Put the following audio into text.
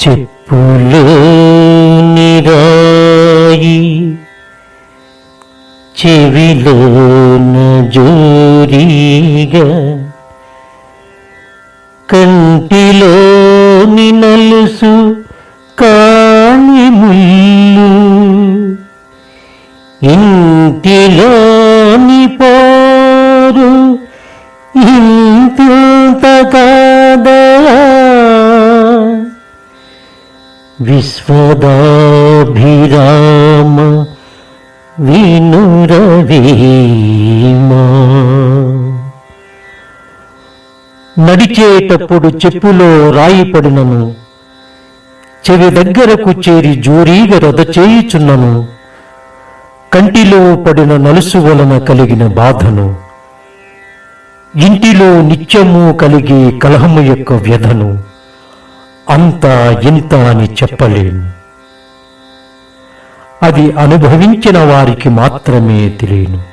చెప్పులు నిరాయి చెవిలో జోరీగా కంటిలోని నలుసు కాని ముళ్ళు ఇంటిలోని పోరు ఇంత విశ్వదాభిరామ వినురవీమా. నడిచేటప్పుడు చెప్పులో రాయి పడినను చెవి దగ్గరకు చేరి జోరీగ రొద చేయుచున్నను కంటిలో పడిన నలుసు వలన కలిగిన బాధను ఇంటిలో నిత్యము కలిగే కలహము యొక్క వ్యధను. అంత ఇంత అని చెప్పలేము అది అనుభవించిన వారికి మాత్రమే తెలియను.